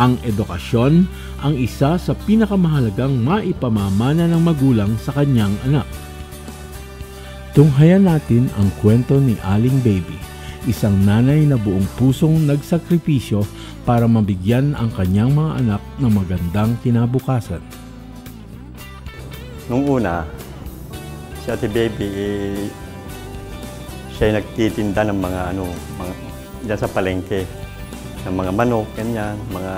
Ang edukasyon ang isa sa pinakamahalagang maipamamana ng magulang sa kanyang anak. Tunghayan natin ang kwento ni Aling Baby, isang nanay na buong pusong nagsakripisyo para mabigyan ang kanyang mga anak ng magandang kinabukasan. Nung una, si Ate Baby, eh, siya ay nagtitinda ng mga ano, mga, dyan sa palengke. Ng mga manok, ganyan, mga,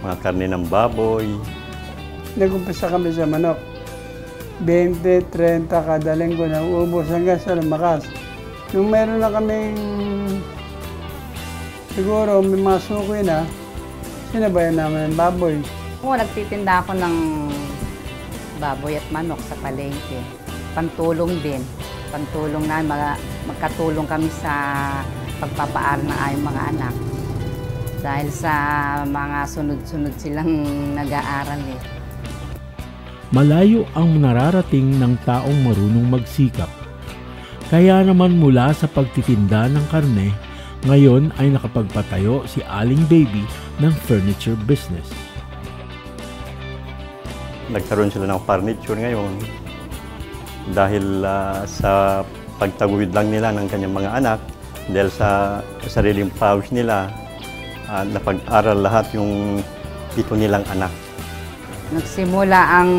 mga karne ng baboy. Nag-umpisa kami sa manok. 20, 30 kada linggo na ubos hanggang sa lumakas. Nung meron na kaming siguro may mga sukoy na, sinabayan namin ng baboy. Oo, nagtitinda ako ng baboy at manok sa palengke. Pantulong din. Pantulong na, mga, magkatulong kami sa pagpapaaral ng aming mga anak. Dahil sa mga sunod-sunod silang nag-aaral eh. Malayo ang nararating ng taong marunong magsikap. Kaya naman mula sa pagtitinda ng karne, ngayon ay nakapagpatayo si Aling Baby ng furniture business. Nagkaroon sila ng furniture ngayon dahil ah, sa pagtaguyod lang nila ng kanyang mga anak dahil sa sariling pawis nila ah, napag-aral lahat yung ito nilang anak. Nagsimula ang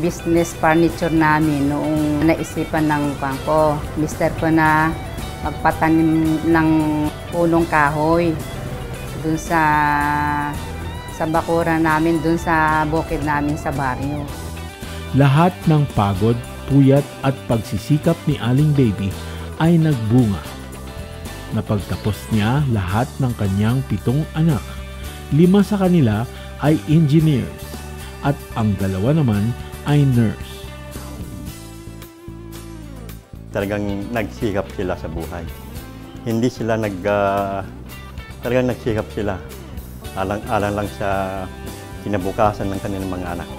business furniture namin noong naisipan ng bangko. Mister ko na magpatanim ng punong kahoy dun sa sa bakura namin, dun sa bukid namin sa baryo. Lahat ng pagod, puyat at pagsisikap ni Aling Baby ay nagbunga. Napagtapos niya lahat ng kanyang pitong anak. Lima sa kanila ay engineers at ang dalawa naman ay nurse. Talagang nagsikap sila sa buhay. Hindi sila nag... ah, talagang nagsikap sila. Alang-alang lang sa kinabukasan ng kanilang mga anak.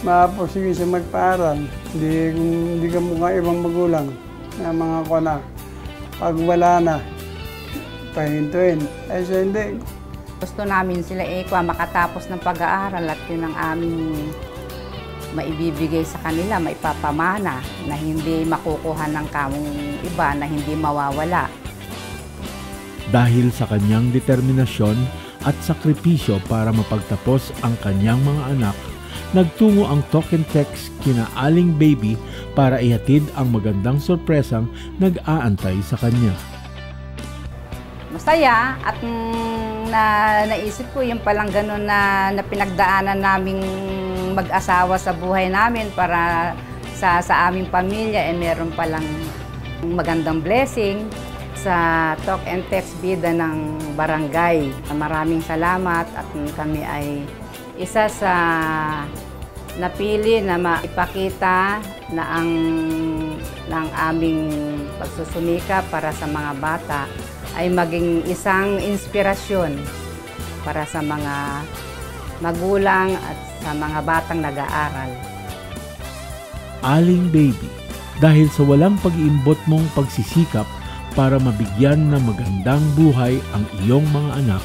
Mapursige sa magpaaral. Hindi, hindi ka mukha ibang magulang na mga kona. Pag wala na, pahintuin. Ay siya hindi. Gusto namin sila eh, kwa makatapos ng pag-aaral at yun ang aming maibibigay sa kanila, maipapamana na hindi makukuha ng kamong iba, na hindi mawawala. Dahil sa kanyang determinasyon at sakripisyo para mapagtapos ang kanyang mga anak, nagtungo ang talk and text kina Aling Baby para ihatid ang magandang sorpresang nag-aantay sa kanya. Masaya at mm, na naisip ko yung palang ganun na, na pinagdaanan naming mag-asawa sa buhay namin para sa, sa aming pamilya eh meron palang magandang blessing sa talk and text bida ng barangay. Maraming salamat at kami ay isa sa napili na maipakita na ang ng aming pagsusumika para sa mga bata ay maging isang inspirasyon para sa mga magulang at sa mga batang nag-aaral. Aling Baby, dahil sa walang pag-iimbot mong pagsisikap para mabigyan ng magandang buhay ang iyong mga anak,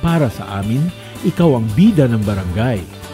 para sa amin, ikaw ang bida ng barangay.